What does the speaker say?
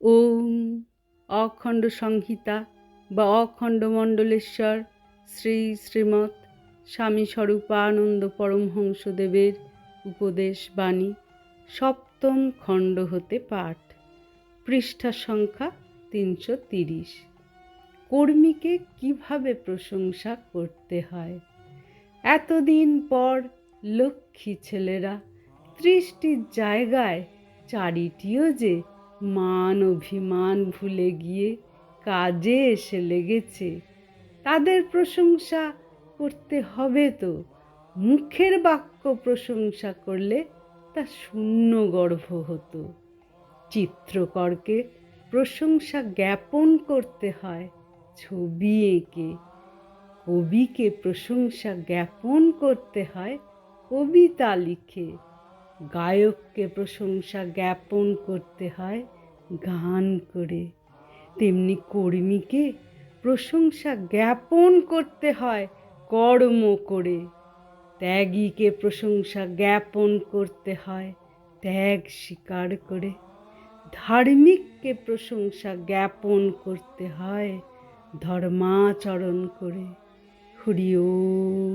ওম অখণ্ড সংহিতা বা অখণ্ড মণ্ডলেশ্বর শ্রী শ্রীমৎ স্বামী স্বরূপানন্দ পরমহংসদেবের উপদেশ বাণী সপ্তম খণ্ড হতে পাঠ, পৃষ্ঠা সংখ্যা তিনশো তিরিশ। কর্মীকে কীভাবে প্রশংসা করতে হয়? এতদিন পর লক্ষ্মী ছেলেরা ত্রিশটির জায়গায় চারিটিও যে মান অভিমান ভুলে গিয়ে কাজে এসে লেগেছে। তাদের প্রশংসা করতে হবে তো। মুখের বাক্য প্রশংসা করলে তা শূন্য গর্ভ হতো। চিত্রকরকে প্রশংসা জ্ঞাপন করতে হয় ছবি এঁকে। কবিকে প্রশংসা জ্ঞাপন করতে হয় কবিতা লিখে। গায়ককে প্রশংসা জ্ঞাপন করতে হয়, গান করে। তেমনি কর্মীকে প্রশংসা জ্ঞাপন করতে হয়, কর্ম করে। ত্যাগীকে প্রশংসা জ্ঞাপন করতে হয়, ত্যাগ স্বীকার করে। ধার্মিককে প্রশংসা জ্ঞাপন করতে হয়, ধর্মাচরণ করে। হরি ওম।